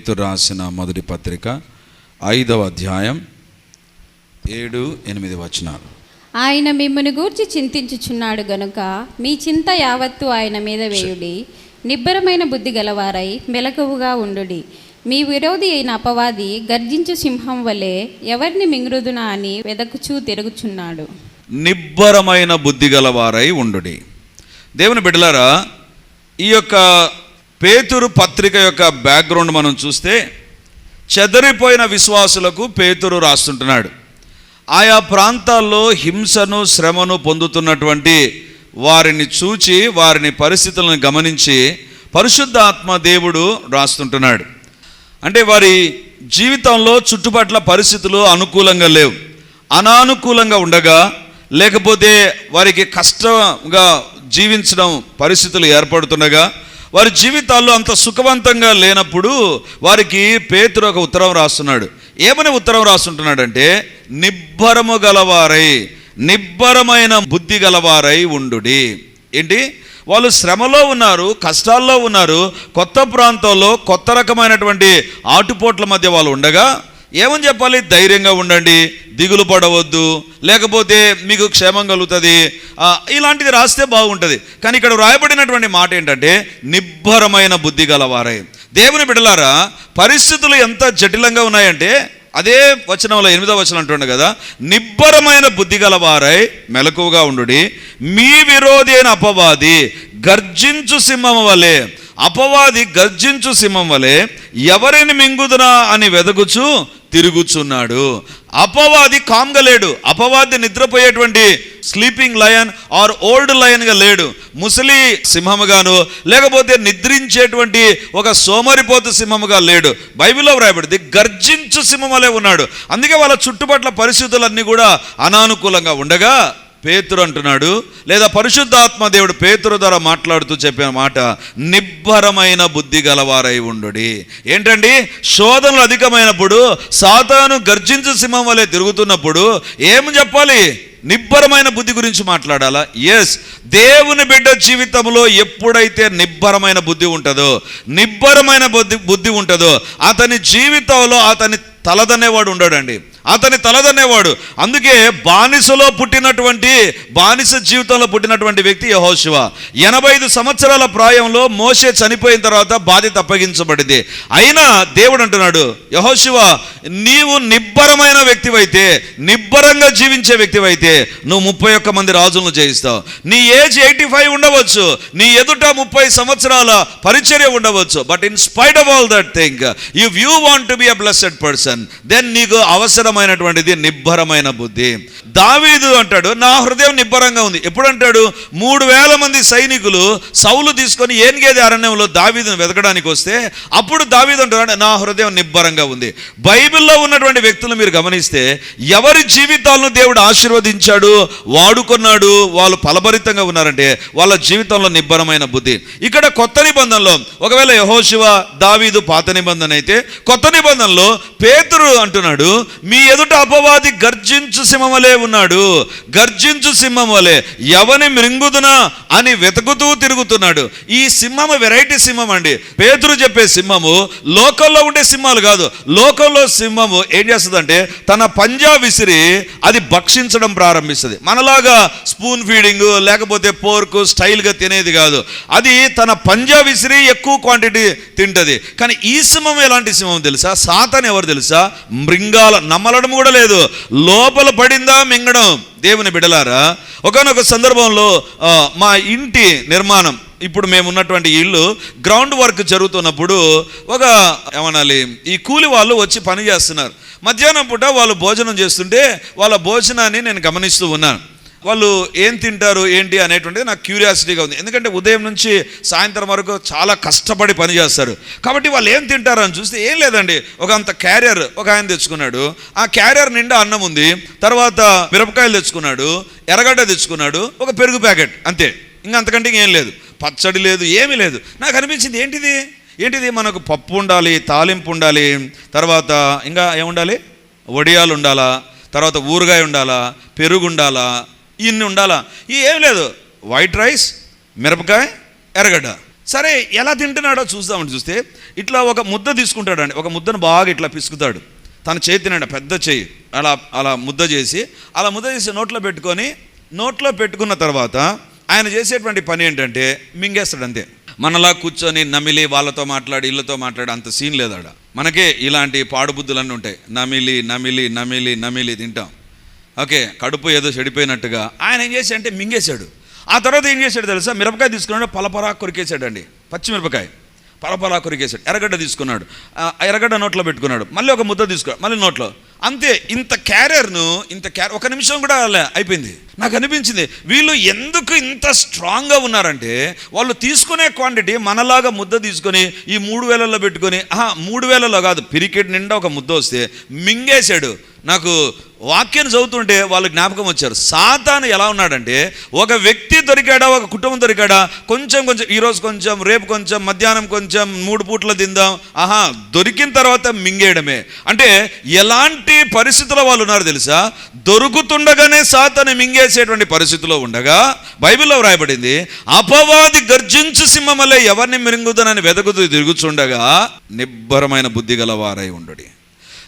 పేతురు రాసిన మొదటి పత్రిక ఐదవ అధ్యాయం ఏడు ఎనిమిది వచనాలు. ఆయన మిమ్మల్ని గూర్చి చింతించుచున్నాడు గనుక మీ చింత యావత్తు ఆయన మీద వేయుడి. నిబ్బరమైన బుద్ధి గలవారై మెలకువగా ఉండుడి. మీ విరోధి అయిన అపవాది గర్జించు సింహం వలె ఎవరిని మింగురుదునా అని వెదకుచూ తిరుగుచున్నాడు. నిబ్బరమైన బుద్ధి గలవారై ఉండుడి. దేవుని బిడ్డలారా ఈ యొక్క పేతురు పత్రిక యొక్క బ్యాక్గ్రౌండ్ మనం చూస్తే చెదరిపోయిన విశ్వాసులకు పేతురు రాస్తుంటున్నాడు. ఆయా ప్రాంతాల్లో హింసను శ్రమను పొందుతున్నటువంటి వారిని చూచి వారిని పరిస్థితులను గమనించి పరిశుద్ధాత్మ దేవుడు రాస్తుంటున్నాడు. అంటే వారి జీవితంలో చుట్టుపట్ల పరిస్థితులు అనుకూలంగా లేవు. అనానుకూలంగా ఉండగా లేకపోతే వారికి కష్టంగా జీవించడం పరిస్థితులు ఏర్పడుతుండగా వారి జీవితాల్లో అంత సుఖవంతంగా లేనప్పుడు వారికి పేతురు ఒక ఉత్తరం రాస్తున్నాడు. ఏమని ఉత్తరం రాస్తుంటున్నాడంటే నిబ్బరము గలవారై నిబ్బరమైన బుద్ధి గలవారై ఉండుడి. ఏంటి? వాళ్ళు శ్రమలో ఉన్నారు కష్టాల్లో ఉన్నారు కొత్త ప్రాంతంలో కొత్త రకమైనటువంటి ఆటుపోట్ల మధ్య వాళ్ళు ఉండగా ఏమని చెప్పాలి? ధైర్యంగా ఉండండి దిగులు పడవద్దు లేకపోతే మీకు క్షేమం కలుగుతుంది. ఇలాంటిది రాస్తే బాగుంటుంది. కానీ ఇక్కడ వ్రాయబడినటువంటి మాట ఏంటంటే నిబ్బరమైన బుద్ధి గలవారై. దేవుని బిడలారా పరిస్థితులు ఎంత జటిలంగా ఉన్నాయంటే అదే వచనంలో ఎనిమిదో వచనం అంటుండే కదా నిబ్బరమైన బుద్ధి గలవారై మెలకువగా ఉండుడి. మీ విరోధి అయిన అపవాది గర్జించు సింహం వలె అపవాది గర్జించు సింహం వలె ఎవరిని మింగుదునా అని వెదగుచు తిరుగుచున్నాడు. అపవాది కామ్గా లేడు. అపవాది నిద్రపోయేటువంటి స్లీపింగ్ లయన్ ఆర్ ఓల్డ్ లయన్గా లేడు. ముసలి సింహముగాను లేకపోతే నిద్రించేటువంటి ఒక సోమరిపోతు సింహముగా లేడు. బైబిల్లో వ్రాయబడింది గర్జించు సింహమలే ఉన్నాడు. అందుకే వాళ్ళ చుట్టుపట్ల పరిస్థితులన్నీ కూడా అనానుకూలంగా ఉండగా పేతురు అంటున్నాడు లేదా పరిశుద్ధాత్మ దేవుడు పేతురు ద్వారా మాట్లాడుతూ చెప్పిన మాట నిబ్బరమైన బుద్ధి గలవారై ఉండుడి. ఏంటండి? శోధనలు అధికమైనప్పుడు సాతాను గర్జించు సింహం వలె తిరుగుతున్నప్పుడు ఏం చెప్పాలి? నిబ్బరమైన బుద్ధి గురించి మాట్లాడాలా? ఎస్ దేవుని బిడ్డ జీవితంలో ఎప్పుడైతే నిబ్బరమైన బుద్ధి ఉంటుందో నిబ్బరమైన బుద్ధి బుద్ధి ఉంటుందో అతని జీవితంలో అతని తలదనేవాడు ఉండడండి. అతని తలదనేవాడు అందుకే బానిసలో పుట్టినటువంటి బానిస జీవితంలో పుట్టినటువంటి వ్యక్తి యహోశివ ఎనభై ఐదు సంవత్సరాల ప్రాయంలో మోసే చనిపోయిన తర్వాత బాధ్యత అప్పగించబడింది. అయినా దేవుడు అంటున్నాడు యహోశివ నీవు నిబ్బరమైన వ్యక్తివైతే నిబ్బరంగా జీవించే వ్యక్తివైతే నువ్వు ముప్పై ఒక్క మంది రాజులను జయిస్తావు. నీ ఏజ్ ఎయిటీ ఫైవ్ ఉండవచ్చు. నీ ఎదుట ముప్పై సంవత్సరాల పరిచర్య ఉండవచ్చు. But in spite of all that thing if you want to be a blessed person then నీకు అవసరమైనటువంటిది నిబ్బరమైన బుద్ధి. దావీదు అంటాడు నా హృదయం నిబ్బరంగా ఉంది. ఎప్పుడు అంటాడు మూడు వేల మంది సైనికులు సౌలు తీసుకొని ఏన్గేది అరణ్యంలో దావీదును వెతకడానికి వస్తే అప్పుడు దావీదు అంటాడు నా హృదయం నిబ్బరంగా ఉంది. బైబిల్లో ఉన్నటువంటి వ్యక్తులు మీరు గమనిస్తే ఎవరి జీవితాలను దేవుడు ఆశీర్వదించాడు వాడుకున్నాడు వాళ్ళు ఫలభరితంగా ఉన్నారంటే వాళ్ళ జీవితంలో నిబ్బరమైన బుద్ధి. ఇక్కడ కొత్త నిబంధనలో ఒకవేళ యహోశివ దావీదు పాత నిబంధన అయితే కొత్త నిబంధనలో పేతురు అంటున్నాడు మీ ఎదుట అపవాది గర్జించు సింహమలే ఉన్నాడు. గర్జించు సింహం వలె ఎవని మృంగుదునా? అని వెతుకుతూ తిరుగుతున్నాడు. ఈ సింహము వెరైటీ సింహం అండి. పేతురు చెప్పే సింహము లోకల్లో ఉండే సింహాలు కాదు. లోకంలో సింహము ఏం చేస్తుందంటే తన పంజా విసిరి అది భక్షించడం ప్రారంభిస్తుంది. మనలాగా స్పూన్ ఫీడింగ్ లేకపోతే పోర్కు స్టైల్గా తినేది కాదు. అది తన పంజా విసిరి ఎక్కువ క్వాంటిటీ తింటది. కానీ ఈ సింహం ఎలాంటి సింహం తెలుసా? సాతని ఎవరు తెలుసా? మృంగాల నమ్మలడం కూడా లేదు. లోపల పడిందా మింగడం. దేవుని బిడలారా ఒకనొక సందర్భంలో మా ఇంటి నిర్మాణం ఇప్పుడు మేము ఉన్నటువంటి ఇల్లు గ్రౌండ్ వర్క్ జరుగుతున్నప్పుడు ఒక ఏమనాలి ఈ కూలి వాళ్ళు వచ్చి పని చేస్తున్నారు. మధ్యాహ్నం పూట వాళ్ళు భోజనం చేస్తుంటే వాళ్ళ భోజనాన్ని నేను గమనిస్తూ ఉన్నాను. వాళ్ళు ఏం తింటారు ఏంటి అనేటువంటిది నాకు క్యూరియాసిటీగా ఉంది. ఎందుకంటే ఉదయం నుంచి సాయంత్రం వరకు చాలా కష్టపడి పని చేస్తారు. కాబట్టి వాళ్ళు ఏం తింటారు అని చూస్తే ఏం లేదండి. ఒక అంత క్యారియర్ ఒక ఆయన తెచ్చుకున్నాడు. ఆ క్యారియర్ నిండా అన్నం ఉంది. తర్వాత మిరపకాయలు తెచ్చుకున్నాడు. ఎర్రగడ్డ తెచ్చుకున్నాడు. ఒక పెరుగు ప్యాకెట్ అంతే. ఇంకా అంతకంటే ఏం లేదు. పచ్చడి లేదు ఏమీ లేదు. నాకు అనిపించింది ఏంటిది? ఏంటిది? మనకు పప్పు ఉండాలి తాలింపు ఉండాలి. తర్వాత ఇంకా ఏముండాలి? వడియాలు ఉండాలా? తర్వాత ఊరగాయ ఉండాలా? పెరుగు ఉండాలా? ఇన్ని ఉండాలా? ఈ ఏం లేదు. వైట్ రైస్ మిరపకాయ ఎర్రగడ్డ. సరే ఎలా తింటున్నాడో చూద్దామని చూస్తే ఇట్లా ఒక ముద్ద తీసుకుంటాడండి. ఒక ముద్దను బాగా ఇట్లా పిసుకుతాడు. తన చేతి నిండా పెద్ద చేయి. అలా అలా ముద్ద చేసి అలా ముద్ద చేసి నోట్లో పెట్టుకొని నోట్లో పెట్టుకున్న తర్వాత ఆయన చేసేటువంటి పని ఏంటంటే మింగేస్తాడు అంతే మనలా కూర్చొని నమిలి వాళ్ళతో మాట్లాడి ఇళ్ళతో మాట్లాడి అంత సీన్ లేదాడ. మనకే ఇలాంటి పాడుబుద్ధులన్నీ ఉంటాయి. నమిలి నమిలి నమిలి నమిలి తింటాం. ఓకే కడుపు ఏదో చెడిపోయినట్టుగా. ఆయన ఏం చేసి అంటే మింగేశాడు. ఆ తర్వాత ఏం చేశాడు తెలుసా? మిరపకాయ తీసుకున్నాడు పలపరా కొరికేశాడండి. పచ్చిమిరపకాయ పలపరా కొరికేశాడు. ఎర్రగడ్డ తీసుకున్నాడు. ఆ ఎర్రగడ్డ నోట్లో పెట్టుకున్నాడు. మళ్ళీ ఒక ముద్ద తీసుకున్నాడు. మళ్ళీ నోట్లో. అంతే ఇంత క్యారియర్ను ఇంత క్యారీ ఒక నిమిషం కూడా లే- అయిపోయింది. నాకు అనిపించింది. వీళ్ళు ఎందుకు ఇంత స్ట్రాంగ్గా ఉన్నారంటే వాళ్ళు తీసుకునే క్వాంటిటీ మనలాగా ముద్ద తీసుకొని ఈ మూడు వేలలో పెట్టుకొని ఆహా మూడు వేలలో కాదు పిరికెట్ నిండా ఒక ముద్ద వస్తే మింగేశాడు. నాకు వాక్యం చదువుతుంటే వాళ్ళు జ్ఞాపకం వచ్చారు. సాతాను ఎలా ఉన్నాడంటే ఒక వ్యక్తి దొరికాడా ఒక కుటుంబం దొరికాడా కొంచెం కొంచెం ఈరోజు కొంచెం రేపు కొంచెం మధ్యాహ్నం కొంచెం మూడు పూట్ల తిందాం ఆహా దొరికిన తర్వాత మింగేయడమే. అంటే ఎలాంటి పరిస్థితుల్లో వాళ్ళు ఉన్నారు తెలుసా? దొరుకుతుండగానే సాతాను చేసేటువంటి పరిస్థితిలో ఉండగా బైబిల్లో వ్రాయబడింది అపవాది గర్జించు సింహమలే ఎవరిని మిరుగుదనని వెదకుతూ తిరుగుచుండగా నిబ్బరమైన బుద్ధి గలవారై ఉండడి.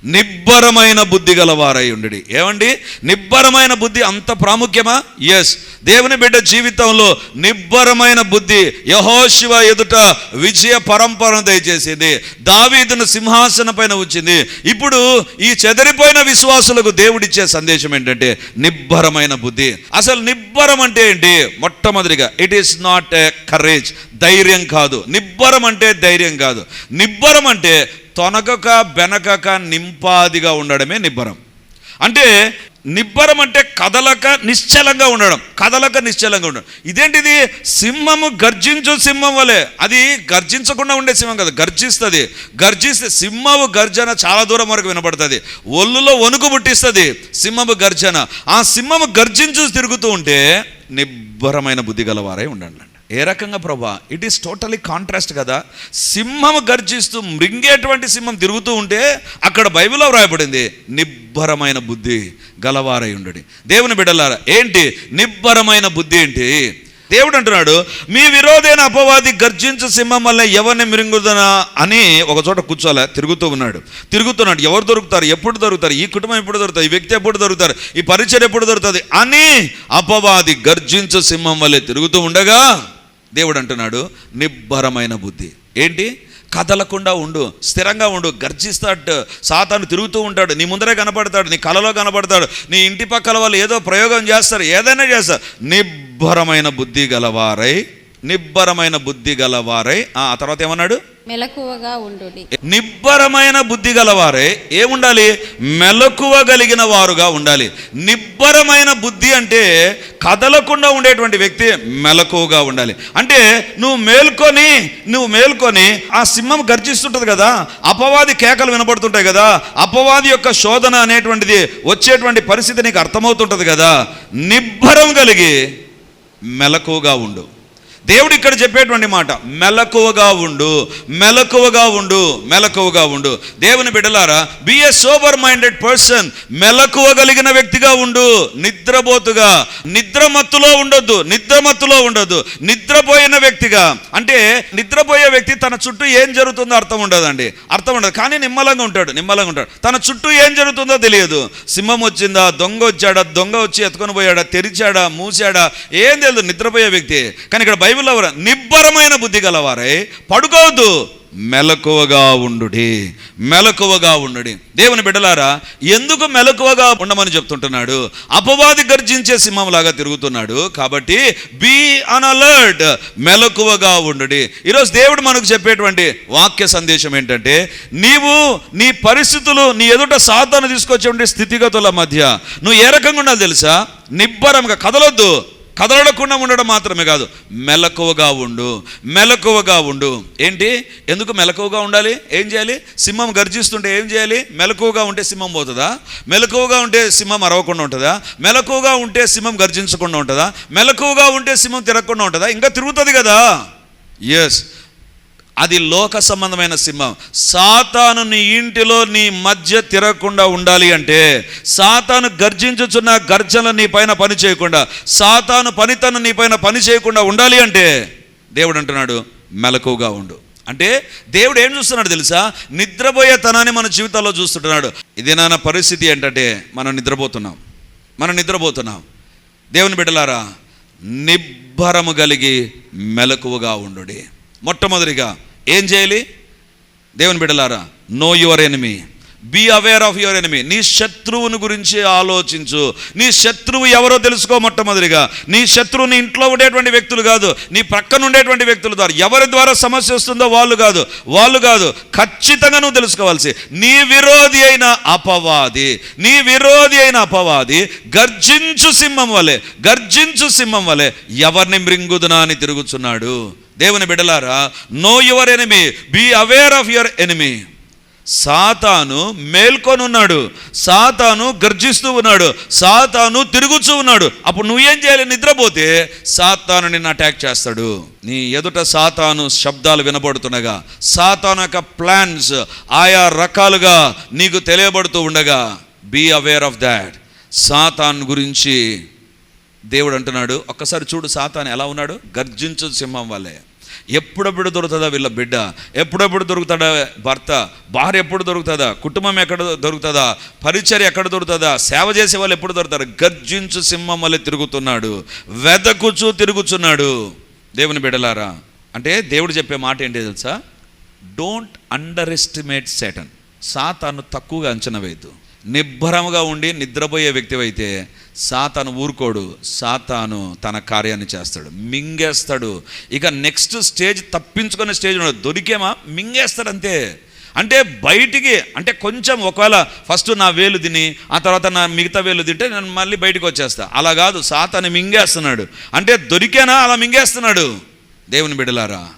నిబ్బరమైన బుద్ధి గలవారై ఉండడి. ఏమండి? నిబ్బరమైన బుద్ధి అంత ప్రాముఖ్యమా? ఎస్ దేవుని బిడ్డ జీవితంలో నిబ్బరమైన బుద్ధి యహోశివ ఎదుట విజయ పరంపరను దయచేసింది. దావీదును సింహాసన పైన వచ్చింది ఇప్పుడు ఈ చెదరిపోయిన విశ్వాసులకు దేవుడిచ్చే సందేశం ఏంటంటే నిబ్బరమైన బుద్ధి. అసలు నిబ్బరం అంటే ఏంటి? మొట్టమొదటిగా it is not a courage ధైర్యం కాదు. నిబ్బరం అంటే ధైర్యం కాదు. నిబ్బరం అంటే తొనకక బెనకక నింపాదిగా ఉండడమే నిబ్బరం. అంటే నిబ్బరం అంటే కదలక నిశ్చలంగా ఉండడం కదలక నిశ్చలంగా ఉండడం. ఇదేంటిది? సింహము గర్జించు సింహం వలె. అది గర్జించకుండా ఉండే సింహం కదా గర్జిస్తుంది. గర్జిస్తే సింహము గర్జన చాలా దూరం వరకు వినపడుతుంది ఒళ్ళులో వణుకు పుట్టిస్తుంది సింహము గర్జన. ఆ సింహము గర్జించు తిరుగుతూ ఉంటే నిబ్బరమైన బుద్ధి గలవారై ఉండండి. ఏ రకంగా ప్రభా? ఇట్ ఈస్ టోటలీ కాంట్రాస్ట్ కదా. సింహం గర్జిస్తూ మృంగేటువంటి సింహం తిరుగుతూ ఉంటే అక్కడ బైబిల్లో వ్రాయబడింది నిబ్బరమైన బుద్ధి గలవారై ఉండడి. దేవుని బిడ్డలారా ఏంటి? నిబ్బరమైన బుద్ధి ఏంటి? దేవుడు అంటున్నాడు మీ విరోధైన అపవాది గర్జించు సింహం వల్ల ఎవరిని మిరింగుదనా అని ఒక చోట కూర్చోలే తిరుగుతూ ఉన్నాడు. తిరుగుతున్నాడు ఎవరు దొరుకుతారు? ఎప్పుడు దొరుకుతారు? ఈ కుటుంబం ఎప్పుడు దొరుకుతారు? ఈ వ్యక్తి ఎప్పుడు దొరుకుతారు? ఈ పరిచయం ఎప్పుడు దొరుకుతుంది? అని అపవాది గర్జించు సింహం వల్లే తిరుగుతూ ఉండగా దేవుడు అంటున్నాడు నిబ్బరమైన బుద్ధి. ఏంటి? కదలకుండా ఉండు స్థిరంగా ఉండు గర్జిస్తాడు సాతాను తిరుగుతూ ఉంటాడు నీ ముందరే కనపడతాడు నీ కలలో కనపడతాడు నీ ఇంటి పక్కల వాళ్ళు ఏదో ప్రయోగం చేస్తారు ఏదైనా చేస్తారు. నిబ్బరమైన బుద్ధి గలవారై నిబ్బరమైన బుద్ధి గలవారై. ఆ తర్వాత ఏమన్నాడు? మెలకువగా ఉండుడి. నిబ్బరమైన బుద్ధి గలవారే. ఏముండాలి? మెలకువగలిగిన వారుగా ఉండాలి. నిబ్బరమైన బుద్ధి అంటే కదలకుండా ఉండేటువంటి వ్యక్తి మెలకువగా ఉండాలి. అంటే నువ్వు మేల్కొని నువ్వు మేల్కొని ఆ సింహం గర్జిస్తుంటుంది కదా అపవాది కేకలు వినపడుతుంటాయి కదా అపవాది యొక్క శోధన అనేటువంటిది వచ్చేటువంటి పరిస్థితి నీకు అర్థమవుతుంటుంది కదా నిబ్బరం కలిగి మెలకువగా ఉండు. దేవుడు ఇక్కడ చెప్పేటువంటి మాట మెలకువగా ఉండు మెలకువగా ఉండు మెలకువగా ఉండు. దేవుని బిడ్డలారా be a sober minded person మెలకువ కలిగిన వ్యక్తిగా ఉండు నిద్రపోతుగా. నిద్రమత్తులో ఉండొద్దు నిద్రమత్తులో ఉండొద్దు. నిద్రపోయిన వ్యక్తిగా అంటే నిద్రపోయే వ్యక్తి తన చుట్టూ ఏం జరుగుతుందో అర్థం ఉండదండి. అర్థం ఉండదు. కానీ నిమ్మలంగా ఉంటాడు నిమ్మలంగా ఉంటాడు. తన చుట్టూ ఏం జరుగుతుందో తెలియదు. సింహం వచ్చిందా దొంగ వచ్చాడా దొంగ వచ్చి ఎత్తుకొని పోయాడా తెరిచాడా మూసాడా ఏం తెలియదు నిద్రపోయే వ్యక్తి. కానీ ఇక్కడ బైబిల్లో ఎవరు? నిబ్బరమైన బుద్ధి గలవారై. పడుకోవద్దు. మెలకువగా ఉండుడి. మెలకువగా ఉండుడి. దేవుని బిడ్డలారా ఎందుకు మెలకువగా ఉండమని చెప్తుంటున్నాడు? అపవాది గర్జించే సింహంలాగా తిరుగుతున్నాడు. కాబట్టి బీ అన్ అలర్ట్ మెలకువగా ఉండుడి. ఈరోజు దేవుడు మనకు చెప్పేటువంటి వాక్య సందేశం ఏంటంటే నీవు నీ పరిస్థితులు నీ ఎదుట సాధన తీసుకొచ్చేటువంటి స్థితిగతుల మధ్య నువ్వు ఏ రకంగా ఉండాలి తెలుసా? నిబ్బరంగా కదలొద్దు. కదలకుండా ఉండడం మాత్రమే కాదు మెలకువగా ఉండు మెలకువగా ఉండు. ఏంటి? ఎందుకు మెలకువగా ఉండాలి? ఏం చేయాలి? సింహం గర్జిస్తుంటే ఏం చేయాలి? మెలకువగా ఉంటే సింహం పోతుందా? మెలకువగా ఉంటే సింహం అరవకుండా ఉంటుందా? మెలకువగా ఉంటే సింహం గర్జించకుండా ఉంటుందా? మెలకువగా ఉంటే సింహం తిరగకుండా ఉంటుందా? ఇంకా తిరుగుతుంది కదా. ఎస్ అది లోక సంబంధమైన సింహం. సాతాను నీ ఇంటిలో నీ మధ్య తిరగకుండా ఉండాలి అంటే సాతాను గర్జించుచున్న గర్జన నీ పైన పని చేయకుండా సాతాను పనితనం నీ పైన పని చేయకుండా ఉండాలి అంటే దేవుడు అంటున్నాడు మెలకుగా ఉండు. అంటే దేవుడు ఏం చూస్తున్నాడు తెలుసా? నిద్రపోయే తనాన్ని మన జీవితాల్లో చూస్తుంటున్నాడు. ఇది నాన్న పరిస్థితి ఏంటంటే మనం నిద్రపోతున్నాం. మనం నిద్రపోతున్నాం. దేవుని బిడ్డలారా నిబ్బరము కలిగి మెలకువగా ఉండు మొట్టమొదటిగా ఏం చేయాలి? దేవుని బిడ్డలారా know your enemy be aware of your enemy నీ శత్రువుని గురించి ఆలోచించు. నీ శత్రువు ఎవరో తెలుసుకో మొట్టమొదటిగా. నీ శత్రువు నీ ఇంట్లో ఉండేటువంటి వ్యక్తులు కాదు. నీ ప్రక్కన ఉండేటువంటి వ్యక్తుల ద్వారా ఎవరి ద్వారా సమస్య వస్తుందో వాళ్ళు కాదు. వాళ్ళు కాదు. ఖచ్చితంగా నువ్వు తెలుసుకోవాల్సి నీ విరోధి అయిన అపవాది నీ విరోధి అయిన అపవాది గర్జించు సింహం వలె గర్జించు సింహం వలె ఎవరిని మృంగుదునా అని తిరుగుతున్నాడు దేవుని బిడలారా know your enemy be aware of your enemy సాతాను మేల్కొని ఉన్నాడు సాతాను గర్జిస్తూ ఉన్నాడు సాతాను తిరుగుతూ ఉన్నాడు. అప్పుడు నువ్వేం చేయాలి? నిద్రపోతే సాతాను నిన్ను అటాక్ చేస్తాడు. నీ ఎదుట సాతాను శబ్దాలు వినబడుతుండగా సాతాను యొక్క ప్లాన్స్ ఆయా రకాలుగా నీకు తెలియబడుతూ ఉండగా be aware of that Satan గురించి దేవుడు అంటున్నాడు ఒక్కసారి చూడు సాతాను ఎలా ఉన్నాడు? గర్జించు సింహం వల్లే. ఎప్పుడెప్పుడు దొరుకుతుందా వీళ్ళ బిడ్డ? ఎప్పుడెప్పుడు దొరుకుతాడా భర్త? భార్య ఎప్పుడు దొరుకుతుందా? కుటుంబం ఎక్కడ దొరుకుతుందా? పరిచర్య ఎక్కడ దొరుకుతుందా? సేవ చేసే వాళ్ళు ఎప్పుడు దొరుకుతారు? గర్జించు సింహం వల్లే తిరుగుతున్నాడు. వెదకుచు తిరుగుచున్నాడు. దేవుని బిడ్డలారా అంటే దేవుడు చెప్పే మాట ఏంటి తెలుసా? డోంట్ అండర్ ఎస్టిమేట్ సేటన్ సాతాను తక్కువగా అంచనా వేయద్దు. నిబ్బరముగా ఉండి నిద్రపోయే వ్యక్తి అయితే సాతాను ఊరుకోడు సాతాను తన కార్యాన్ని చేస్తాడు మింగేస్తాడు. ఇక నెక్స్ట్ స్టేజ్ తప్పించుకునే స్టేజ్ ఉండదు. దొరికేమా? మింగేస్తాడు అంతే అంటే బయటికి అంటే కొంచెం ఒకవేళ ఫస్ట్ నా వేలు తిని ఆ తర్వాత నా మిగతా వేలు తింటే నేను మళ్ళీ బయటికి వచ్చేస్తా. అలా కాదు సాతాను మింగేస్తున్నాడు. అంటే దొరికేనా? అలా మింగేస్తున్నాడు. దేవుని బిడలారా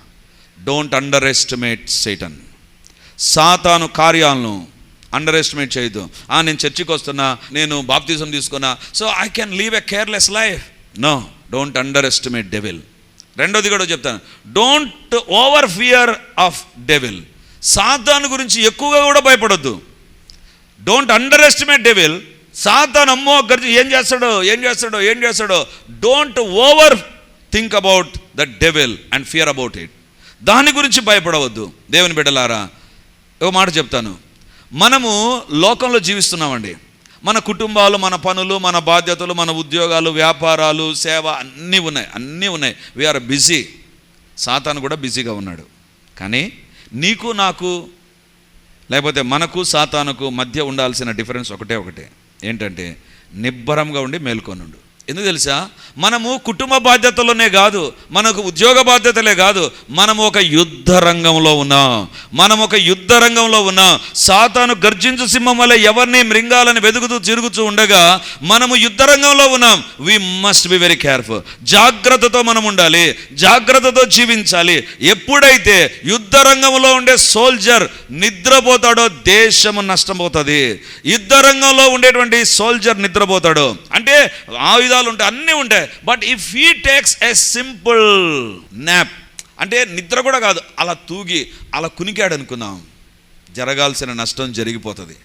డోంట్ అండర్ ఎస్టిమేట్ సేటన్ సాతాను కార్యాలను అండర్ ఎస్టిమేట్ చేయొద్దు. ఆ నేను చర్చికి వస్తున్నా నేను బాప్తిజం తీసుకున్నా so I can leave a careless life no don't underestimate devil రెండోది కూడా చెప్తాను. Don't over fear of devil సాతాను గురించి ఎక్కువగా కూడా భయపడొద్దు. Don't underestimate devil Satan అమ్మో గర్జి ఏం చేస్తాడో ఏం చేస్తాడో ఏం చేస్తాడో. Don't overthink about the devil and fear about it దాని గురించి భయపడవద్దు. దేవుని బిడ్డలారా ఒక మాట చెప్తాను. మనము లోకంలో జీవిస్తున్నామండి. మన కుటుంబాలు మన పనులు మన బాధ్యతలు మన ఉద్యోగాలు వ్యాపారాలు సేవ అన్నీ ఉన్నాయి అన్నీ ఉన్నాయి. వీఆర్ బిజీ సాతాను కూడా బిజీగా ఉన్నాడు. కానీ నీకు నాకు లేకపోతే మనకు సాతానుకు మధ్య ఉండాల్సిన డిఫరెన్స్ ఒకటే ఒకటే. ఏంటంటే నిబ్బరంగా ఉండి మేల్కొనుండు. ఎందుకు తెలుసా? మనము కుటుంబ బాధ్యతలోనే కాదు మనకు ఉద్యోగ బాధ్యతలే కాదు మనము ఒక యుద్ధ రంగంలో ఉన్నాం. మనం ఒక యుద్ధ రంగంలో ఉన్నాం. సాతాను గర్జించు సింహం వల్ల ఎవరిని మృంగాలని వెతుకుతూ తిరుగుతూ ఉండగా మనము యుద్ధ రంగంలో ఉన్నాం. We must be very careful జాగ్రత్తతో మనం ఉండాలి. జాగ్రత్తతో జీవించాలి. ఎప్పుడైతే యుద్ధ రంగంలో ఉండే సోల్జర్ నిద్రపోతాడో దేశము నష్టపోతుంది యుద్ధ రంగంలో ఉండేటువంటి సోల్జర్ నిద్రపోతాడు. అంటే ఆయుధాలు ఉంటాయి అన్నీ ఉంటాయి. But if he takes a simple nap అంటే నిద్ర కూడా కాదు అలా తూగి అలా కునికాడు అనుకుందాం. జరగాల్సిన నష్టం జరిగిపోతుంది.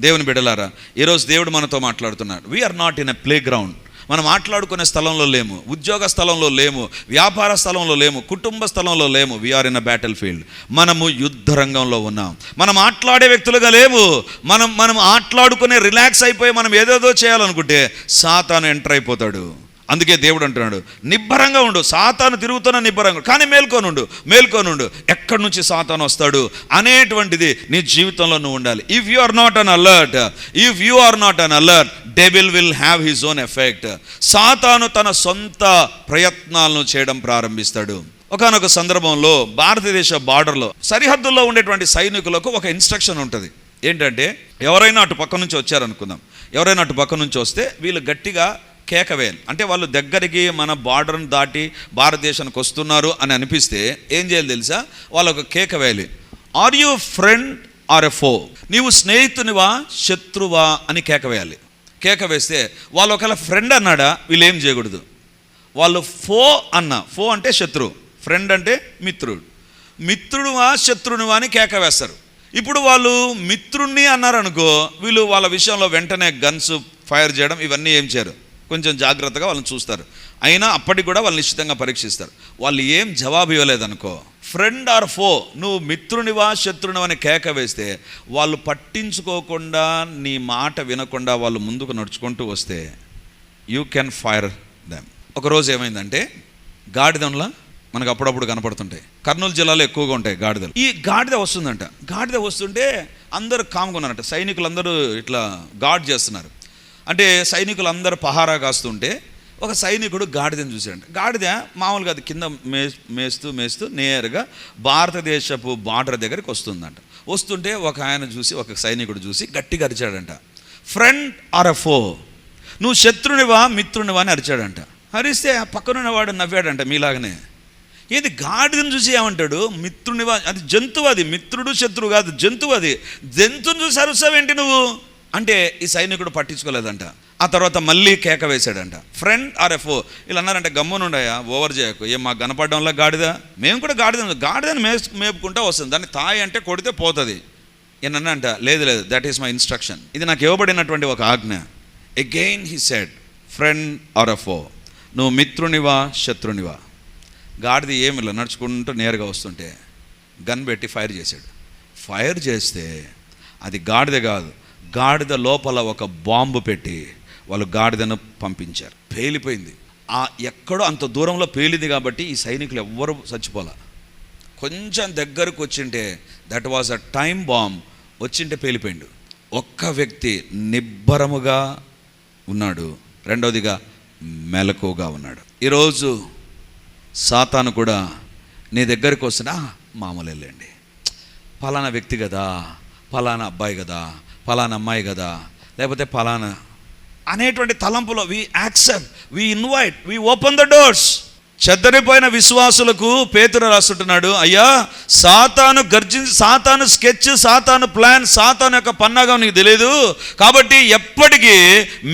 దేవుని బిడలారా ఈరోజు దేవుడు మనతో మాట్లాడుతున్నాడు. We are not in a playground మనం మాట్లాడుకునే స్థలంలో లేము ఉద్యోగ స్థలంలో లేము వ్యాపార స్థలంలో లేము కుటుంబ స్థలంలో లేము we are in a battlefield మనము యుద్ధ రంగంలో ఉన్నాం. మనం మాట్లాడే వ్యక్తులుగా లేవు మనం మనం మాట్లాడుకునే రిలాక్స్ అయిపోయి మనం ఏదేదో చేయాలనుకుంటే సాతాను ఎంటర్ అయిపోతాడు. అందుకే దేవుడు అంటున్నాడు నిబ్బరంగా ఉండు సాతాను తిరుగుతున్న నిబ్బరంగా కానీ మేల్కొనుండు మేల్కొనుండు. ఎక్కడి నుంచి సాతాను వస్తాడు అనేటువంటిది నీ జీవితంలో నువ్వు ఉండాలి. If you are not on alert if you are not on alert devil will have his own effect సాతాను తన సొంత ప్రయత్నాలను చేయడం ప్రారంభిస్తాడు. ఒకనొక సందర్భంలో భారతదేశ బార్డర్లో సరిహద్దుల్లో ఉండేటువంటి సైనికులకు ఒక ఇన్స్ట్రక్షన్ ఉంటుంది. ఏంటంటే ఎవరైనా అటు పక్క నుంచి వచ్చారనుకుందాం. ఎవరైనా అటు పక్క నుంచి వస్తే వీళ్ళు గట్టిగా కేక వేయాలి అంటే వాళ్ళు దగ్గరికి మన బార్డర్ను దాటి భారతదేశానికి వస్తున్నారు అని అనిపిస్తే ఏం చేయాలి తెలుసా? వాళ్ళు ఒక కేక వేయాలి are you friend or a foe నీవు స్నేహితునివా శత్రువా అని కేక వేయాలి కేక వేస్తే వాళ్ళు ఒకవేళ ఫ్రెండ్ అన్నాడా వీళ్ళు ఏం చేయకూడదు. వాళ్ళు ఫో అన్న ఫో అంటే శత్రువు ఫ్రెండ్ అంటే మిత్రుడు. మిత్రుడువా శత్రునివా అని కేక వేస్తారు ఇప్పుడు వాళ్ళు మిత్రుణ్ణి అన్నారనుకో వీళ్ళు వాళ్ళ విషయంలో వెంటనే గన్స్ ఫైర్ చేయడం ఇవన్నీ ఏం చేయరు. కొంచెం జాగ్రత్తగా వాళ్ళని చూస్తారు. అయినా అప్పటికి కూడా వాళ్ళు నిశ్చితంగా పరీక్షిస్తారు. వాళ్ళు ఏం జవాబు ఇవ్వలేదనుకో. ఫ్రెండ్ ఆర్ ఫో నువ్వు మిత్రునివా శత్రునివా అని కేక వేస్తే వాళ్ళు పట్టించుకోకుండా నీ మాట వినకుండా వాళ్ళు ముందుకు నడుచుకుంటూ వస్తే యూ కెన్ ఫైర్ దెమ్ ఒకరోజు ఏమైందంటే గాడిదంలా మనకు అప్పుడప్పుడు కనపడుతుంటాయి. కర్నూలు జిల్లాలో ఎక్కువగా ఉంటాయి గాడిదలు. ఈ గాడిద వస్తుందంట. గాడిద వస్తుంటే అందరూ కామ్గున్నారంట సైనికులందరూ ఇట్లా గాడ్ చేస్తున్నారు. అంటే సైనికులు అందరు పహారా కాస్తుంటే ఒక సైనికుడు గాడిదని చూశాడు గాడిద మామూలుగా అది కింద మే మేస్తూ మేస్తూ నేరుగా భారతదేశపు బార్డర్ దగ్గరికి వస్తుందంట. వస్తుంటే ఒక ఆయన చూసి ఒక సైనికుడు చూసి గట్టిగా అరిచాడంట. ఫ్రెండ్ ఆర్ అ ఫో నువ్వు శత్రునివా మిత్రునివా అని అరిచాడంట. అరిస్తే పక్కనున్నవాడు నవ్వాడంట మీలాగనే. ఏది గాడిదని చూసి ఏమంటాడు? మిత్రునివా అది జంతువు అది మిత్రుడు శత్రువు కాదు జంతువు అది. జంతువుని చూసి అరుస్తావేంటి నువ్వు? అంటే ఈ సైనికుడు పట్టించుకోలేదంట. ఆ తర్వాత మళ్ళీ కేక వేశాడంట. ఫ్రెండ్ ఆర్ ఎఫ్ వీళ్ళు అన్నారంటే గమ్మునుండయా ఓవర్ చేయకు. ఏం మాకు కనపడడంలో గాడిద? మేము కూడా గాడిద గాడిదని మే మేపుకుంటా వస్తుంది. దాన్ని తాయి అంటే కొడితే పోతుంది. ఈయనంట లేదు లేదు దట్ ఈస్ మై ఇన్స్ట్రక్షన్ ఇది నాకు ఇవ్వబడినటువంటి ఒక ఆజ్ఞ. Again he said friend or foe నువ్వు మిత్రునివా శత్రునివా? గాడిది ఏమి నడుచుకుంటూ నేరుగా వస్తుంటే గన్ పెట్టి ఫైర్ చేశాడు. ఫైర్ చేస్తే అది గాడిదే కాదు. గాడిద లోపల ఒక బాంబు పెట్టి వాళ్ళు గాడిదను పంపించారు. పేలిపోయింది. ఆ ఎక్కడో అంత దూరంలో పేలింది కాబట్టి ఈ సైనికులు ఎవ్వరూ చచ్చిపోలే. కొంచెం దగ్గరకు వచ్చింటే that was a time bomb వచ్చింటే పేలిపోయిండు. ఒక్క వ్యక్తి నిబ్బరముగా ఉన్నాడు. రెండవదిగా మెలకుగా ఉన్నాడు. ఈరోజు సాతాను కూడా నీ దగ్గరికి వస్తున్నా మామూలు వెళ్ళండి ఫలానా వ్యక్తి కదా ఫలానా అబ్బాయి కదా ఫలానా అమ్మాయి కదా లేకపోతే ఫలానా అనేటువంటి తలంపులో we accept we invite we open the doors చెద్దరిపోయిన విశ్వాసులకు పేతురు రాస్తుంటున్నాడు అయ్యా సాతాను గర్జించి సాతాను స్కెచ్ సాతాను ప్లాన్ సాతాను యొక్క పన్నాగం నీకు తెలియదు కాబట్టి ఎప్పటికీ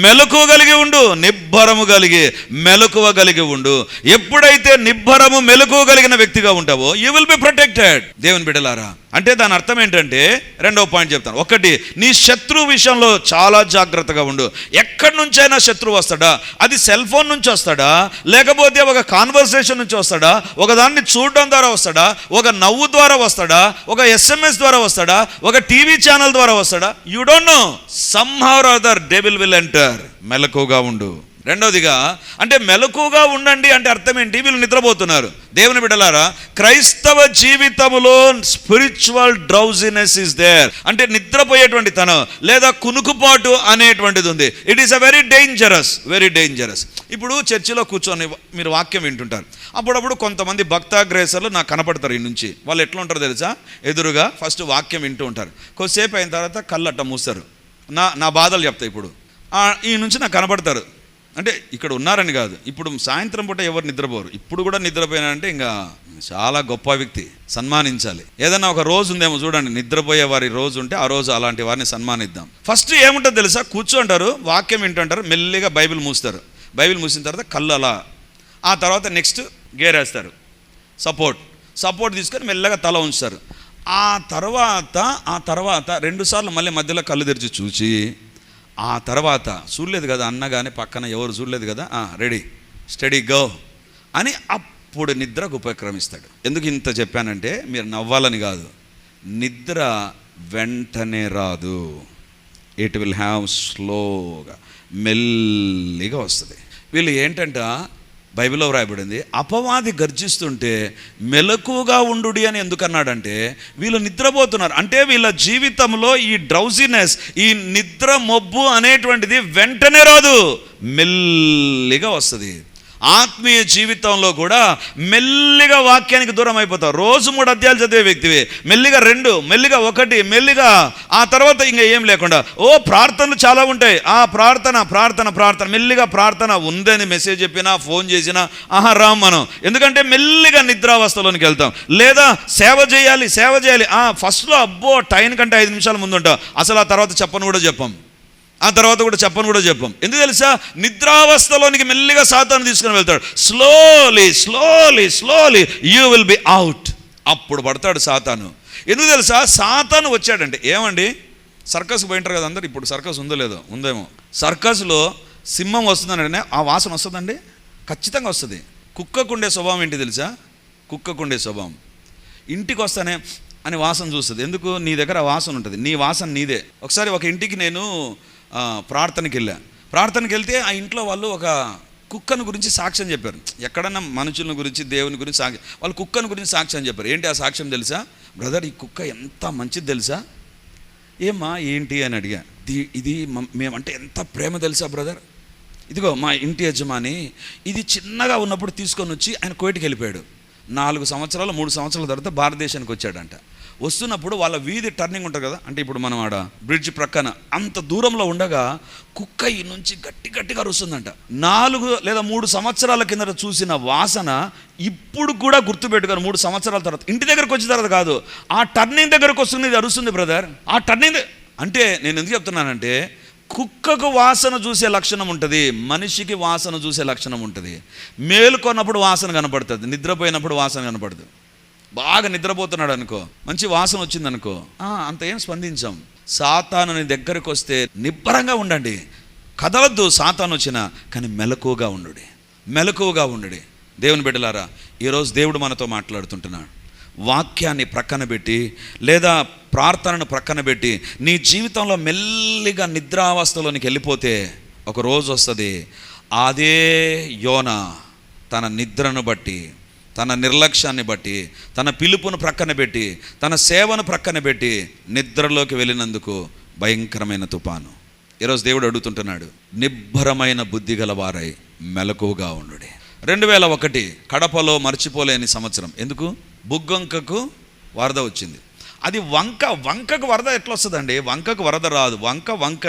మెలకువ కలిగి ఉండు నిబ్బరము కలిగి మెలకువ కలిగి ఉండు. ఎప్పుడైతే నిబ్బరము మెలకువ కలిగిన వ్యక్తిగా ఉంటావో యూ విల్ బి ప్రొటెక్టెడ్ దేవుని బిడలారా అంటే దాని అర్థం ఏంటంటే రెండవ పాయింట్ చెప్తాను. ఒకటి నీ శత్రువు విషయంలో చాలా జాగ్రత్తగా ఉండు. ఎక్కడి నుంచైనా శత్రువు వస్తాడా? అది సెల్ ఫోన్ నుంచి వస్తాడా? లేకపోతే ఒక కాన్వర్సేషన్ నుంచి వస్తాడా? ఒకదాన్ని చూడడం ద్వారా వస్తాడా? ఒక నవ్వు ద్వారా వస్తాడా? ఒక ఎస్ఎంఎస్ ద్వారా వస్తాడా? ఒక టీవీ ఛానల్ ద్వారా వస్తాడా? You don't know some hour other devil will enter మెలకుగా ఉండు. రెండవదిగా అంటే మెలకుగా ఉండండి అంటే అర్థం ఏంటి? వీళ్ళు నిద్రపోతున్నారు. దేవుని బిడ్డలారా క్రైస్తవ జీవితములో స్పిరిచువల్ డ్రౌజినెస్ ఇస్ దేర్ అంటే నిద్రపోయేటువంటి తనం లేదా కునుకుపాటు అనేటువంటిది ఉంది. It is a very dangerous very dangerous ఇప్పుడు చర్చిలో కూర్చొని మీరు వాక్యం వింటుంటారు. అప్పుడప్పుడు కొంతమంది భక్తాగ్రేసర్లు నాకు కనపడతారు ఈ నుంచి. వాళ్ళు ఎట్లా ఉంటారు తెలుసా? ఎదురుగా ఫస్ట్ వాక్యం వింటూ ఉంటారు. కొద్దిసేపు అయిన తర్వాత కళ్ళట్ట మూస్తారు. నా నా బాధలు చెప్తాయి ఇప్పుడు. ఈ నుంచి నాకు కనపడతారు. అంటే ఇక్కడ ఉన్నారని కాదు. ఇప్పుడు సాయంత్రం పూట ఎవరు నిద్రపోరు. ఇప్పుడు కూడా నిద్రపోయినారంటే ఇంకా చాలా గొప్ప వ్యక్తి. సన్మానించాలి. ఏదైనా ఒక రోజు ఉందేమో చూడండి. నిద్రపోయే వారి రోజు ఉంటే ఆ రోజు అలాంటి వారిని సన్మానిద్దాం. ఫస్ట్ ఏముంటుందో తెలుసా? కూర్చుంటారు వాక్యం వింటుంటారు మెల్లిగా బైబిల్ మూస్తారు. బైబిల్ మూసిన తర్వాత కళ్ళు అలా ఆ తర్వాత నెక్స్ట్ గేరేస్తారు. సపోర్ట్. సపోర్ట్ తీసుకొని మెల్లగా తల ఉంచుతారు. ఆ తర్వాత ఆ తర్వాత రెండుసార్లు మళ్ళీ మధ్యలో కళ్ళు తెరిచి చూసి ఆ తర్వాత చూడలేదు కదా అన్నగానే పక్కన ఎవరు చూడలేదు కదా? రెడీ స్టడీ గో అని అప్పుడు నిద్రకు ఉపక్రమిస్తాడు. ఎందుకు ఇంత చెప్పానంటే మీరు నవ్వాలని కాదు. నిద్ర వెంటనే రాదు. ఇట్ విల్ హ్యావ్ స్లోగా మెల్లిగా వస్తుంది. వీళ్ళు ఏంటంట బైబిల్లో వ్రాయబడింది అపవాది గర్జిస్తుంటే మెలకుగా ఉండు అని ఎందుకన్నాడంటే వీళ్ళు నిద్రపోతున్నారు. అంటే వీళ్ళ జీవితంలో ఈ డ్రౌజినెస్ ఈ నిద్ర మొబ్బు అనేటువంటిది వెంటనే రాదు. మెల్లిగా వస్తుంది. ఆత్మీయ జీవితంలో కూడా మెల్లిగా వాక్యానికి దూరం అయిపోతావు. రోజు మూడు అధ్యాయాలు చదివే వ్యక్తివి. మెల్లిగా రెండు మెల్లిగా ఒకటి మెల్లిగా ఆ తర్వాత ఇంకా ఏం లేకుండా. ఓ ప్రార్థనలు చాలా ఉంటాయి. ఆ ప్రార్థన ప్రార్థన ప్రార్థన మెల్లిగా ప్రార్థన ఉందని మెసేజ్ చెప్పినా ఫోన్ చేసినా ఆహా రామ్ మనం. ఎందుకంటే మెల్లిగా నిద్రావస్థలోనికి వెళ్తాం. లేదా సేవ చేయాలి సేవ చేయాలి. ఆ ఫస్ట్లో అబ్బో టైం కంటే ఐదు నిమిషాల ముందు ఉంటాం అసలు ఆ తర్వాత చెప్పను కూడా చెప్పాం. ఆ తర్వాత కూడా చెప్పను కూడా చెప్పాం. ఎందుకు తెలుసా? నిద్రావస్థలోనికి మెల్లిగా సాతాను తీసుకుని వెళ్తాడు. Slowly slowly slowly you will be out అప్పుడు పడతాడు సాతాను. ఎందుకు తెలుసా? సాతాను వచ్చాడంటే. ఏమండి? సర్కస్ పోయింటారు కదా అందరు. ఇప్పుడు సర్కస్ ఉందో లేదో? ఉందేమో. సర్కస్లో సింహం వస్తుందంటే ఆ వాసన వస్తుందండి? ఖచ్చితంగా వస్తుంది. కుక్కకుండే స్వభావం ఏంటి తెలుసా? కుక్కకుండే స్వభావం. ఇంటికి వస్తానే అని వాసన చూస్తుంది. ఎందుకు? నీ దగ్గర వాసన ఉంటుంది. నీ వాసన నీదే. ఒకసారి ఒక ఇంటికి నేను ప్రార్థనకి వెళ్ళా. ప్రార్థనకి వెళ్తే ఆ ఇంట్లో వాళ్ళు ఒక కుక్కను గురించి సాక్ష్యం చెప్పారు. ఎక్కడన్నా మనుషుల గురించి దేవుని గురించి సాక్ష్యం వాళ్ళు కుక్కను గురించి సాక్ష్యం చెప్పారు. ఏంటి ఆ సాక్ష్యం తెలుసా? బ్రదర్ ఈ కుక్క ఎంత మంచిది తెలుసా? ఏమా ఏంటి? అని అడిగా. "ఇది- ఇది మేమంటే ఎంత ప్రేమ తెలుసా బ్రదర్? ఇదిగో మా ఇంటి యజమాని ఇది చిన్నగా ఉన్నప్పుడు తీసుకొని వచ్చి ఆయన కోటికి వెళ్ళిపోయాడు. నాలుగు సంవత్సరాలు మూడు సంవత్సరాల తర్వాత భారతదేశానికి వచ్చాడంట. వస్తున్నప్పుడు వాళ్ళ వీధి టర్నింగ్ ఉంటుంది కదా? అంటే ఇప్పుడు మనం ఆడ బ్రిడ్జ్ ప్రక్కన అంత దూరంలో ఉండగా కుక్క ఈ నుంచి గట్టి గట్టిగా అరుస్తుందంట. నాలుగు లేదా మూడు సంవత్సరాల కిందట చూసిన వాసన ఇప్పుడు కూడా గుర్తుపెట్టుకొని మూడు సంవత్సరాల తర్వాత. ఇంటి దగ్గరకు వచ్చిన తర్వాత కాదు. ఆ టర్నింగ్ దగ్గరకు వస్తుంది ఇది అరుస్తుంది బ్రదర్ ఆ టర్నింగ్ అంటే నేను ఎందుకు చెప్తున్నానంటే కుక్కకు వాసన చూసే లక్షణం ఉంటుంది మనిషికి వాసన చూసే లక్షణం ఉంటుంది. మేలుకొన్నప్పుడు వాసన కనపడుతుంది నిద్రపోయినప్పుడు వాసన కనపడుతుంది. బాగా నిద్రపోతున్నాడు అనుకో. మంచి వాసన వచ్చింది అనుకో అంత ఏం స్పందించాం. సాతాను దగ్గరకు వస్తే నిబ్బరంగా ఉండండి. కదలద్దు సాతాను వచ్చిన కానీ మెలకువగా ఉండు మెలకువగా ఉండు దేవుని బిడ్డలారా ఈరోజు దేవుడు మనతో మాట్లాడుతుంటున్నాడు. వాక్యాన్ని ప్రక్కన పెట్టి లేదా ప్రార్థనను ప్రక్కన పెట్టి నీ జీవితంలో మెల్లిగా నిద్రావస్థలోనికి వెళ్ళిపోతే ఒక రోజు వస్తుంది అదే యోన తన నిద్రను బట్టి తన నిర్లక్ష్యాన్ని బట్టి తన పిలుపును ప్రక్కన పెట్టి తన సేవను ప్రక్కన పెట్టి నిద్రలోకి వెళ్ళినందుకు భయంకరమైన తుపాను. ఈరోజు దేవుడు అడుగుతుంటున్నాడు నిబ్బరమైన బుద్ధి గలవారై మెలకువగా ఉండు రెండు వేల ఒకటి కడపలో మర్చిపోలేని సంవత్సరం. ఎందుకు? బుగ్గంకకు వరద వచ్చింది. అది వంక వంకకు వరద ఎట్లా వస్తుందండి వంకకు వరద రాదు. వంక వంక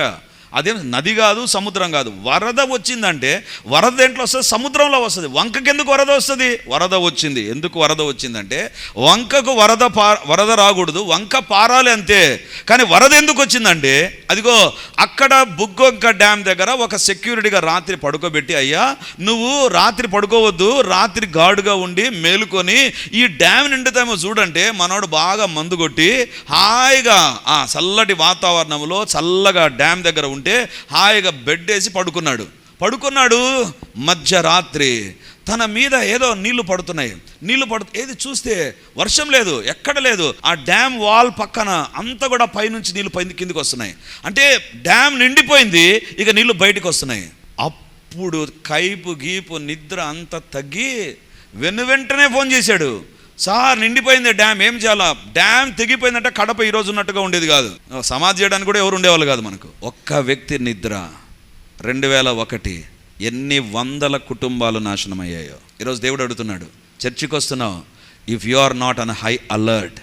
అదేం నది కాదు సముద్రం కాదు. వరద వచ్చిందంటే వరద దేంట్లో వస్తుంది? సముద్రంలో వస్తుంది. వంకకెందుకు వరద వస్తుంది? వరద వచ్చింది. ఎందుకు వరద వచ్చిందంటే వంకకు వరద పా వరద రాకూడదు వంక పారాలి అంతే. కానీ వరద ఎందుకు వచ్చిందంటే అదిగో అక్కడ బుగ్గొంక డ్యామ్ దగ్గర ఒక సెక్యూరిటీగా రాత్రి పడుకోబెట్టి అయ్యా నువ్వు రాత్రి పడుకోవద్దు రాత్రి గాడుగా ఉండి మేలుకొని ఈ డ్యామ్ నిండుతామో చూడంటే మనోడు బాగా మందు కొట్టి హాయిగా ఆ చల్లటి వాతావరణంలో చల్లగా డ్యామ్ దగ్గర ఉంటే హాయిగా బెడ్ వేసి పడుకున్నాడు. పడుకున్నాడు మధ్యరాత్రి. తన మీద ఏదో నీళ్ళు పడుతున్నాయి. నీళ్ళు పడు ఏది చూస్తే వర్షం లేదు ఎక్కడ లేదు. ఆ డ్యామ్ వాల్ పక్కన అంతా కూడా పైనుంచి నీళ్ళు పై కిందికి వస్తున్నాయి. అంటే డ్యామ్ నిండిపోయింది ఇక నీళ్ళు బయటికి వస్తున్నాయి అప్పుడు కైపు గీపు నిద్ర అంతా తగ్గి వెను వెంటనే ఫోన్ చేశాడు. సార్ నిండిపోయింది డ్యామ్ ఏం చేయాలా? డ్యామ్ తెగిపోయిందంటే కడప ఈరోజు ఉన్నట్టుగా ఉండేది కాదు. సమాధి చేయడానికి కూడా ఎవరు ఉండేవాళ్ళు కాదు మనకు. ఒక్క వ్యక్తి నిద్ర రెండు వేల ఒకటి ఎన్ని వందల కుటుంబాలు నాశనం అయ్యాయో. ఈరోజు దేవుడు అడుగుతున్నాడు చర్చికి వస్తున్నావు? If you are not on high alert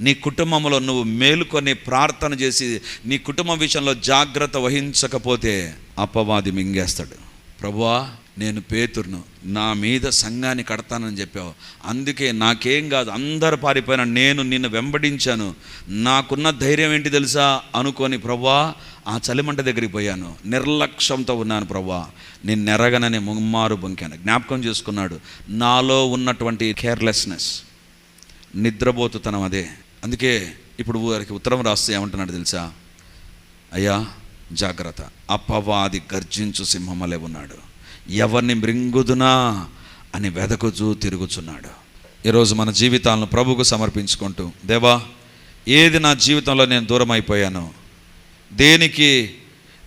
నీ కుటుంబంలో నువ్వు మేలుకొని ప్రార్థన చేసి నీ కుటుంబం విషయంలో జాగ్రత్త వహించకపోతే అపవాది మింగేస్తాడు. ప్రభువా నేను పేతురును. నా మీద సంఘాన్ని కడతానని చెప్పావు. అందుకే నాకేం కాదు అందరు పారిపోయినా నేను నిన్ను వెంబడించాను. నాకున్న ధైర్యం ఏంటి తెలుసా? అనుకొని ప్రభా ఆ చలిమంట దగ్గరికి పోయాను. నిర్లక్ష్యంతో ఉన్నాను ప్రభా నేను నెరగనని ముమ్మారు బొంకాను. జ్ఞాపకం చేసుకున్నాడు. నాలో ఉన్నటువంటి కేర్లెస్నెస్. నిద్రపోతుతనం అదే. అందుకే ఇప్పుడు వారికి ఉత్తరం రాస్తే ఏమంటున్నాడు తెలుసా? అయ్యా జాగ్రత్త. అపవాది గర్జించు సింహమలే ఉన్నాడు. ఎవరిని మృంగుదునా అని వెదకుచూ తిరుగుచున్నాడు. ఈరోజు మన జీవితాలను ప్రభుకు సమర్పించుకుంటూ దేవా ఏది నా జీవితంలో నేను దూరం అయిపోయాను దేనికి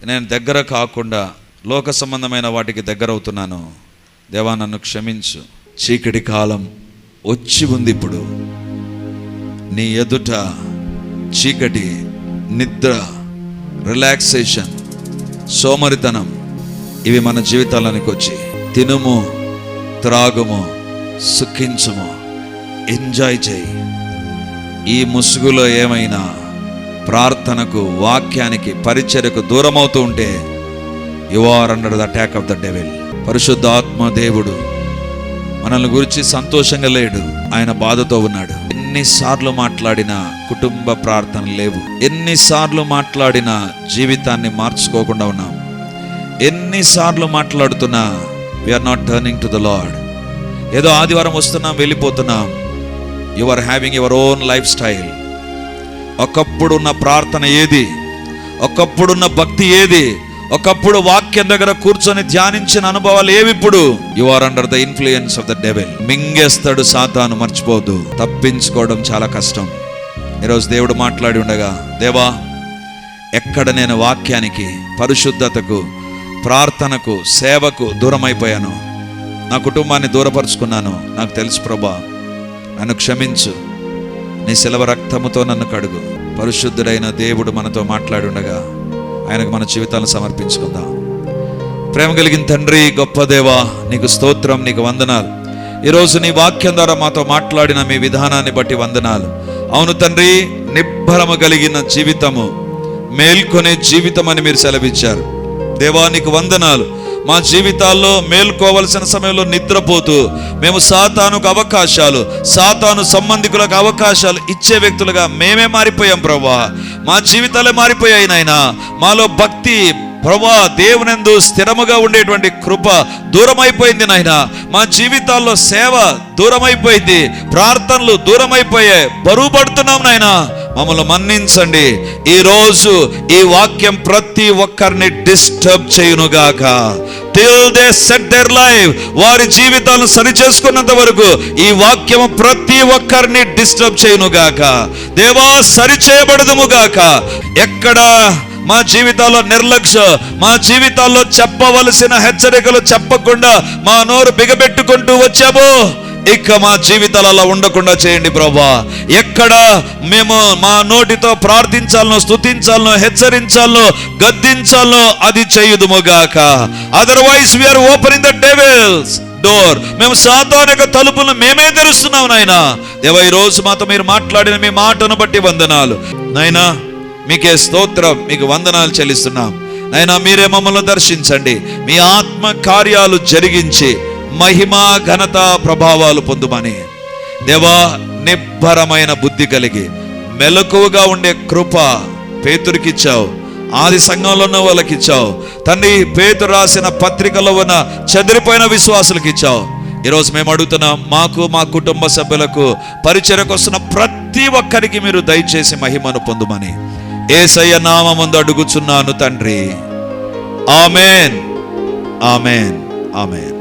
నేను దగ్గర కాకుండా లోక సంబంధమైన వాటికి దగ్గర అవుతున్నాను దేవా నన్ను క్షమించు. చీకటి కాలం వచ్చి ఉంది ఇప్పుడు. నీ ఎదుట చీకటి నిద్ర రిలాక్సేషన్ సోమరితనం ఇవి మన జీవితాలనికి వచ్చి తినుము త్రాగుము సుఖించుము. ఎంజాయ్ చేయి. ఈ ముసుగులో ఏమైనా ప్రార్థనకు వాక్యానికి పరిచర్యకు దూరమవుతూ ఉంటే you are under the attack of the devil పరిశుద్ధాత్మ దేవుడు మనల్ని గురించి సంతోషంగా లేడు. ఆయన బాధతో ఉన్నాడు. ఎన్నిసార్లు మాట్లాడినా కుటుంబ ప్రార్థన లేవు. ఎన్నిసార్లు మాట్లాడినా జీవితాన్ని మార్చుకోకుండా ఉన్నాం. ఎన్నిసార్లు మాట్లాడుతున్నా we are not turning to the Lord ఏదో ఆదివారం వస్తున్నాం వెళ్ళిపోతున్నాం. You are having your own lifestyle ఒకప్పుడున్న ప్రార్థన ఏది? ఒకప్పుడున్న భక్తి ఏది? ఒకప్పుడు వాక్యం దగ్గర కూర్చొని ధ్యానించిన అనుభవాలు ఏవి ఇప్పుడు? You are under the influence of the devil మింగేస్తాడు సాతాను మర్చిపోదు తప్పించుకోవడం చాలా కష్టం. ఈరోజు దేవుడు మాట్లాడి ఉండగా దేవా ఎక్కడ నేను వాక్యానికి పరిశుద్ధతకు ప్రార్థనకు సేవకు దూరమైపోయాను నా కుటుంబాన్ని దూరపరుచుకున్నాను నాకు తెలుసు ప్రభా. నన్ను క్షమించు. నీ శిలవ రక్తముతో నన్ను కడుగు. పరిశుద్ధుడైన దేవుడు మనతో మాట్లాడుండగా ఆయనకు మన జీవితాలను సమర్పించుకుందాం. ప్రేమ కలిగిన తండ్రి గొప్ప దేవా నీకు స్తోత్రం నీకు వందనాలు. ఈరోజు నీ వాక్యం ద్వారా మాతో మాట్లాడిన మీ విధానాన్ని బట్టి వందనాలు. అవును తండ్రి నిబ్బరము కలిగిన జీవితము మేల్కొనే జీవితం అని మీరు సెలవిచ్చారు. దేవా నీకు వందనాలు. మా జీవితాల్లో మేల్కోవలసిన సమయంలో నిద్రపోతూ మేము సాతానుకు అవకాశాలు సాతాను సంబంధికులకు అవకాశాలు ఇచ్చే వ్యక్తులుగా మేమే మారిపోయాం ప్రభా మా జీవితాలే మారిపోయాయి నాయన. మాలో భక్తి ప్రభా దేవునందు స్థిరముగా ఉండేటువంటి కృప దూరమైపోయింది నాయన. మా జీవితాల్లో సేవ దూరమైపోయింది ప్రార్థనలు దూరమైపోయాయి బరువు పడుతున్నాం నాయనా. మమ్మల్ని మన్నించండి. ఈ రోజు ఈ వాక్యం ప్రతి ఒక్కరిని disturb చేయునుగాక. Till they set their life వారి జీవితాలను సరి చేసుకున్నంత వరకు ఈ వాక్యం ప్రతి ఒక్కరిని డిస్టర్బ్ చేయునుగాక. దేవా సరి చేయబడదుముగాక. ఎక్కడ మా జీవితాల్లో నిర్లక్ష్యం మా జీవితాల్లో చెప్పవలసిన హెచ్చరికలు చెప్పకుండా మా నోరు బిగబెట్టుకుంటూ వచ్చాము ఇక మా జీవితాలలో ఉండకుండా చేయండి ప్రభా. ఎక్కడ మేము మా నోటితో ప్రార్థించాలనో స్తుతించాలనో హెచ్చరించాలనో గద్దించాలనో అది చేయుదుముగాక. Otherwise we are in the devil's door మేము సాతాను తలుపులను మేమే తెరుస్తున్నాం నాయన. దేవ ఈ రోజు మాతో మీరు మాట్లాడిన మీ మాటను బట్టి వందనాలు. నాయనా మీకే స్తోత్రం మీకు వందనాలు చెల్లిస్తున్నాం. నైనా మీరే మమ్మల్ని దర్శించండి. మీ ఆత్మ కార్యాలు జరిగించి మహిమ ఘనత ప్రభావాలు పొందుమని. దేవా నిబ్బరమైన బుద్ధి కలిగి మెలకువగా ఉండే కృప పేతురికిచ్చావు. ఆది సంఘంలో ఉన్న వాళ్ళకి ఇచ్చావు తండ్రి పేతురు రాసిన పత్రికలో ఉన్న చెదిరిపోయిన విశ్వాసులకు ఇచ్చావు ఈరోజు మేము అడుగుతున్నాం మాకు మా కుటుంబ సభ్యులకు పరిచయకు వస్తున్న ప్రతి ఒక్కరికి మీరు దయచేసి మహిమను పొందుమని. ఏసయ్య నామముందు అడుగుచున్నాను తండ్రి. Amen. Amen. Amen.